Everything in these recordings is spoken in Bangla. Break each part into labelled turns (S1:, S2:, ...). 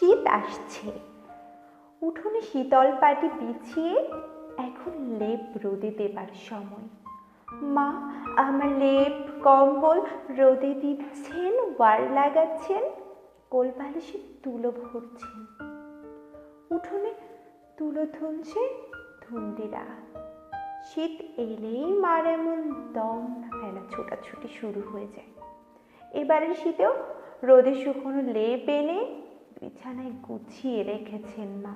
S1: শীত আসছে। উঠোনে শীতল পাটি বিছিয়ে এখন লেপ রোদে দেবার সময়। মা, আমার লেপ, কম্বল রোদে দিচ্ছেন ওয়ার লাগাচ্ছেন কোলবালিশে তুলো ভরছেন। উঠোনে তুলো ধুনছে ধুন্দিরা। শীত এলেই মার এমন দম না ফেলা ছোটাছুটি শুরু হয়ে যায়। এবারের শীতেও রোদে শুকনো লেপ এনে বিছানায় গুছিয়ে রেখেছেন মা।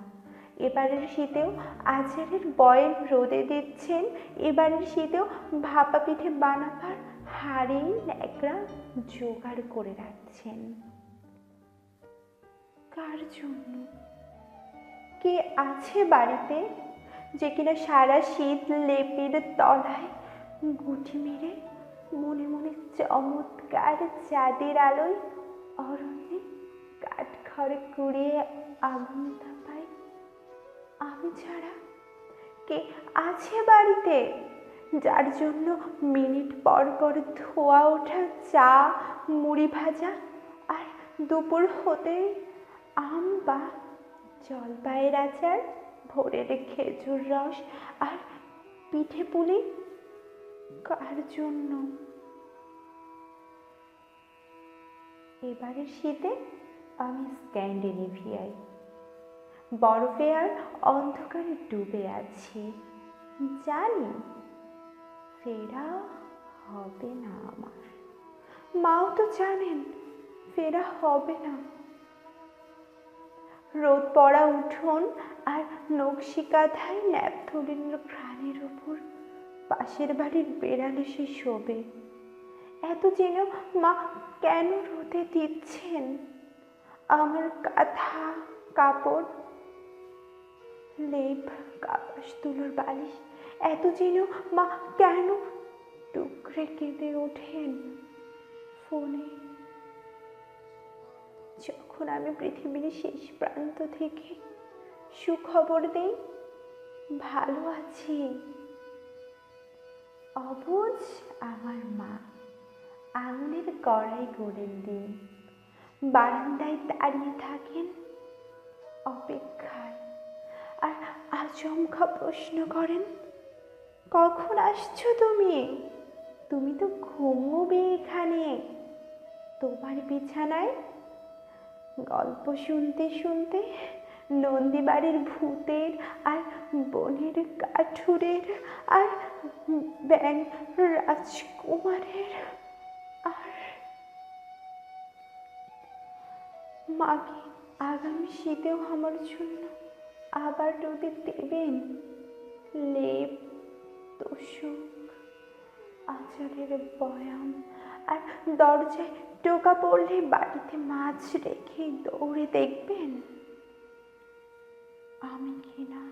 S1: এবারের শীতেও আচারের বয়েল রোদে দিচ্ছেন। এবারের শীতেও ভাপা পিঠে বানাবার হাড়ি ন্যাকড়া জোগাড় করে রাখছেন। কার জন্য? কে আছে বাড়িতে যে কিনা সারা শীত লেপের তলায় গুটি মেরে মনে মনে চমৎকার চাঁদের আলোয় অরণ্যে খড়ে কুড়িয়ে আগুন তাপায় আমি ছাড়া কে আছে বাড়িতে? যার জন্য মিনিট পর পর ধোয়া ওঠা চা, মুড়ি ভাজা আর দুপুর হতেই আম বা জলপাইয়ের আচার, ভোরের খেজুর রস আর পিঠে পুলি। কার জন্য? এবারের শীতে আমি স্ক্যান্ডিনেভিয়ায়। বরফে আর অন্ধকারে ডুবে আছি। জানি ফেরা হবে না আমার। মাও তো জানেন, ফেরা হবে না। রোদ পড়া উঠোন আর নকশি কাঁথায় ন্যাপথলিনের প্রাণের ওপর পাশের বাড়ির বেড়ালে সে শোবে। এত যেন মা কেন রোদে দিচ্ছেন? আমার কাঁথা কাপড়, লেপ কাপাস তুলোর বালিশ, এত যেন মা কেন টুকরে কেঁদে ওঠেন ফোনে। যখন আমি পৃথিবীর শেষ প্রান্ত থেকে সুখবর দেই, ভালো আছি। অবুঝ আমার মা, আঙুলের কড়াই গড়েন দিন বারান্দায় দাঁড়িয়ে থাকেন অপেক্ষায়। আর আচমকা প্রশ্ন করেন, কখন আসছো তুমি? তুমি তো ঘুমোবে এখানে। তোমার বিছানায়? গল্প শুনতে শুনতে নন্দীবাড়ির ভূতের আর বনের কাঠুরের আর ব্যাং রাজকুমারের আর মাকে আগামী শীতেও আমার জন্য আবার রোদে দেবেন? লেপ, তোষক, আচারের বয়াম আর দরজায় টোকা পড়লে বাড়িতে মাছ রেখে দৌড়ে দেখবেন? আমি কিনা